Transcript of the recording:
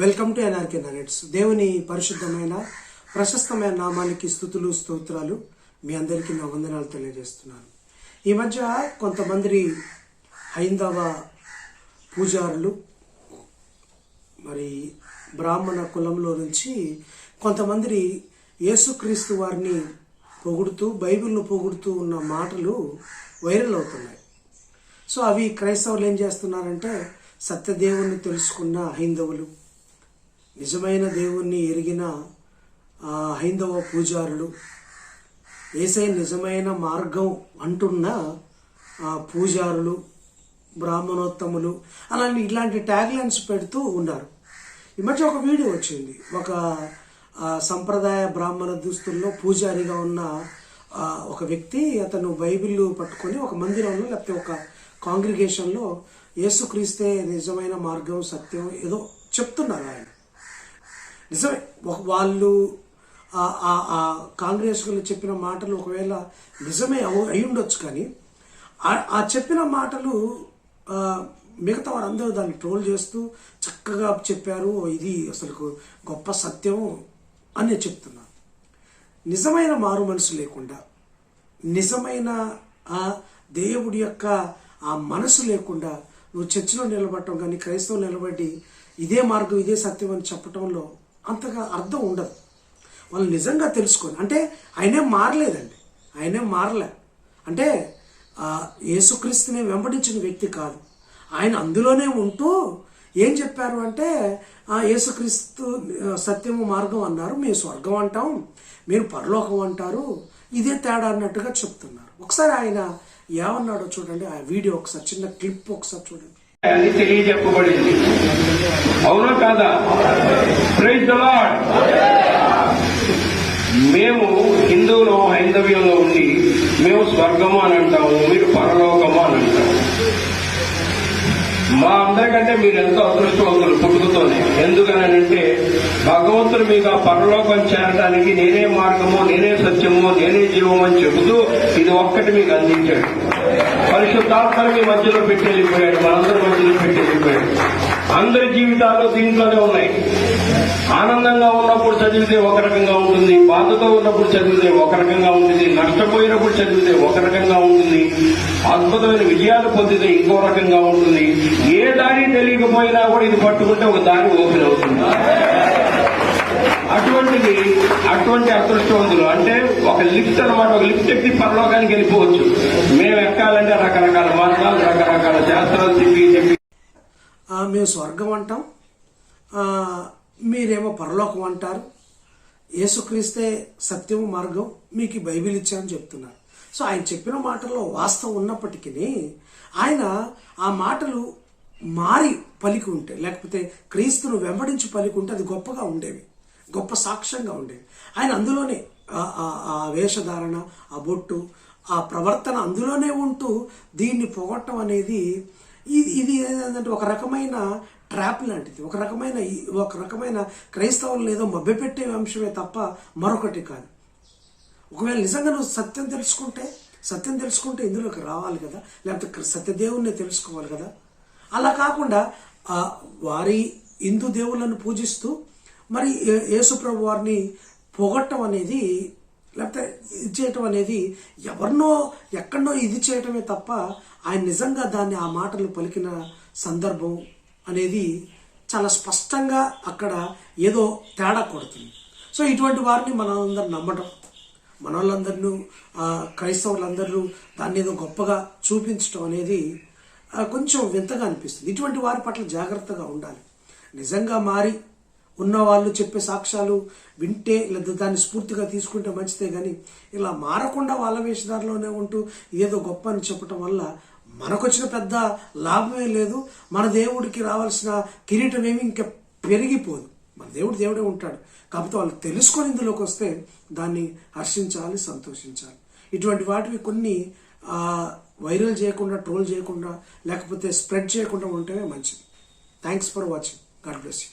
Welcome to NRK narrates. దేవుని పరిశుద్ధమైన ప్రశస్తమైన నామానికి స్థుతులు స్తోత్రాలు మీ అందరికీ నా వందనాలు తెలియజేస్తున్నాను. ఈ మధ్య కొంతమంది హైందవ పూజారులు మరి బ్రాహ్మణ కులంలో నుంచి కొంతమంది యేసుక్రీస్తు వారిని పొగుడుతూ బైబిల్ను పొగుడుతూ ఉన్న మాటలు వైరల్ అవుతున్నాయి. సో అవి క్రైస్తవులు ఏం చేస్తున్నారంటే సత్యదేవుణ్ణి తెలుసుకున్న హైందవులు నిజమైన దేవుణ్ణి ఎరిగిన ఆ, హైందవ పూజారులు ఏసై నిజమైన మార్గం అంటున్న ఆ, పూజారులు బ్రాహ్మణోత్తములు అలాంటి ఇలాంటి ట్యాగ్ లైన్స్ పెడుతూ ఉన్నారు. ఈ మధ్య ఒక వీడియో వచ్చింది. ఒక సంప్రదాయ బ్రాహ్మణ దుస్తుల్లో పూజారిగా ఉన్న ఒక వ్యక్తి అతను బైబిల్ పట్టుకొని ఒక మందిరంలో లేకపోతే ఒక కాంగ్రిగేషన్లో యేసుక్రీస్తే నిజమైన మార్గం సత్యం ఏదో చెప్తున్నారు ఆయన. నిజమే. వాళ్ళు ఆ- ఆ- కాంగ్రెస్లో చెప్పిన మాటలు ఒకవేళ నిజమే అవు అయి ఉండొచ్చు కానీ ఆ- చెప్పిన మాటలు మిగతా వారందరూ దాన్ని ట్రోల్ చేస్తూ చక్కగా చెప్పారు ఇది అసలు గొప్ప సత్యం అని చెప్తున్నా నిజమైన మారు మనసు లేకుండా నిజమైన ఆ దేవుడి యొక్క ఆ మనసు లేకుండా నువ్వు చర్చిలో నిలబడటం కానీ క్రైస్తవులు నిలబడి ఇదే మార్గం ఇదే సత్యం అని చెప్పటంలో అంతగా అర్థం ఉండదు. వాళ్ళు నిజంగా తెలుసుకొని అంటే ఆయనేం మారలేదండి. ఆయనేం మారలే. అంటే యేసుక్రీస్తుని వెంబడించిన వ్యక్తి కాదు. ఆయన అందులోనే ఉంటూ ఏం చెప్పారు అంటే ఆ యేసుక్రీస్తు సత్యము మార్గం అన్నారు. మేము స్వర్గం అంటాం. మీరు పరలోకం అంటారు. ఇదే తేడా అన్నట్టుగా చెప్తున్నారు. ఒకసారి ఆయన ఏమన్నాడో చూడండి. ఆ వీడియో ఒకసారి చిన్న క్లిప్ ఒకసారి చూడండి. అని తెలియజెప్పబడింది. అవునా కాదా? ప్రైజ్ ద లార్డ్ మేము హిందువులు హైందవ్యంలో ఉండి మేము స్వర్గము అని అంటాము మీరు పరలోకము అని అంటాము మా అందరికంటే మీరు ఎంతో అదృష్టవంతులు పుట్టుకతోనే. ఎందుకనంటే భగవంతుడు మీకు ఆ పరలోకం చేరడానికి నేనే మార్గము నేనే సత్యము నేనే జీవము అని చెబుతూ ఇది ఒక్కటి మీకు అందించాడు. పరిశుద్ధాత్మ మీ మధ్యలో పెట్టి వెళ్ళిపోయాడు మనందరి మధ్యలో పెట్టి వెళ్ళిపోయాడు అందరి జీవితాలు దీంట్లోనే ఉన్నాయి. ఆనందంగా ఉన్నప్పుడు చదివితే ఒక రకంగా ఉంటుంది బాధతో ఉన్నప్పుడు చదివితే ఒక రకంగా ఉంటుంది నష్టపోయినప్పుడు చదివితే ఒక రకంగా ఉంటుంది అద్భుతమైన విజయాలు పొందితే ఇంకో రకంగా ఉంటుంది. ఏ దారి తెలియకపోయినా కూడా ఇది పట్టుకుంటే ఒక దారి ఓపెన్ అవుతుంది. అటువంటిది అటువంటి అదృష్టవంతులు అంటే ఒక లిఫ్ట్ అనమాట ఒక లిఫ్ట్ ఎక్కి పరలోకానికి వెళ్ళిపోవచ్చు. మేము ఎక్కాలంటే రకరకాల మార్గాలు రకరకాల శాస్త్రాలు తిప్పి చెప్పి మేము స్వర్గం అంటాం. మీరేమో పరలోకం అంటారు. యేసుక్రీస్తే సత్యము మార్గం మీకు బైబిల్ ఇచ్చామని చెప్తున్నారు. సో ఆయన చెప్పిన మాటల్లో వాస్తవం ఉన్నప్పటికీ ఆయన ఆ మాటలు మారి పలికి ఉంటే లేకపోతే క్రీస్తును వెంబడించి పలికి ఉంటే అది గొప్పగా ఉండేవి గొప్ప సాక్ష్యంగా ఉండేవి. ఆయన అందులోనే ఆ- ఆ వేషధారణ ఆ బొట్టు ఆ ప్రవర్తన అందులోనే ఉంటూ దీన్ని పొగట్టం అనేది ఇది ఇది ఏంటంటే ఒక రకమైన ట్రాప్ లాంటిది. ఒక రకమైన ఒక రకమైన క్రైస్తవులను ఏదో మభ్యపెట్టే అంశమే తప్ప మరొకటి కాదు. ఒకవేళ నిజంగా నువ్వు సత్యం తెలుసుకుంటే సత్యం తెలుసుకుంటే ఇందులోకి రావాలి కదా? లేకపోతే సత్యదేవుణ్ణి తెలుసుకోవాలి కదా? అలా కాకుండా వారి హిందూ దేవుళ్ళను పూజిస్తూ మరి ఏ- యేసుప్రభు వారిని పొగట్టం అనేది లేకపోతే ఇది చేయటం అనేది ఎవరినో ఎక్కడనో ఇది చేయటమే తప్ప ఆయన నిజంగా దాన్ని ఆ మాటలు పలికిన సందర్భం అనేది చాలా స్పష్టంగా అక్కడ ఏదో తేడా కొడుతుంది. సో ఇటువంటి వారిని మనం నమ్మటం. మన వాళ్ళందరినూ క్రైస్తవులందరూ దాన్ని ఏదో గొప్పగా చూపించడం అనేది కొంచెం వింతగా అనిపిస్తుంది. ఇటువంటి వారి పట్ల జాగ్రత్తగా ఉండాలి. నిజంగా మారి ఉన్న వాళ్ళు చెప్పే సాక్ష్యాలు వింటే లేదా దాన్ని స్ఫూర్తిగా తీసుకుంటే మంచిదే కానీ ఇలా మారకుండా వాళ్ళ వేషధారలోనే ఉంటూ ఏదో గొప్ప అని చెప్పటం వల్ల మనకొచ్చిన పెద్ద లాభమే లేదు. మన దేవుడికి రావాల్సిన కిరీటం ఏమి ఇంకా పెరిగిపోదు. మన దేవుడు దేవుడే ఉంటాడు. కాకపోతే వాళ్ళు తెలుసుకొని ఇందులోకి వస్తే దాన్ని హర్షించాలి సంతోషించాలి. ఇటువంటి వాటివి కొన్ని వైరల్ చేయకుండా ట్రోల్ చేయకుండా లేకపోతే స్ప్రెడ్ చేయకుండా ఉంటేనే మంచిది. Thanks for watching God bless you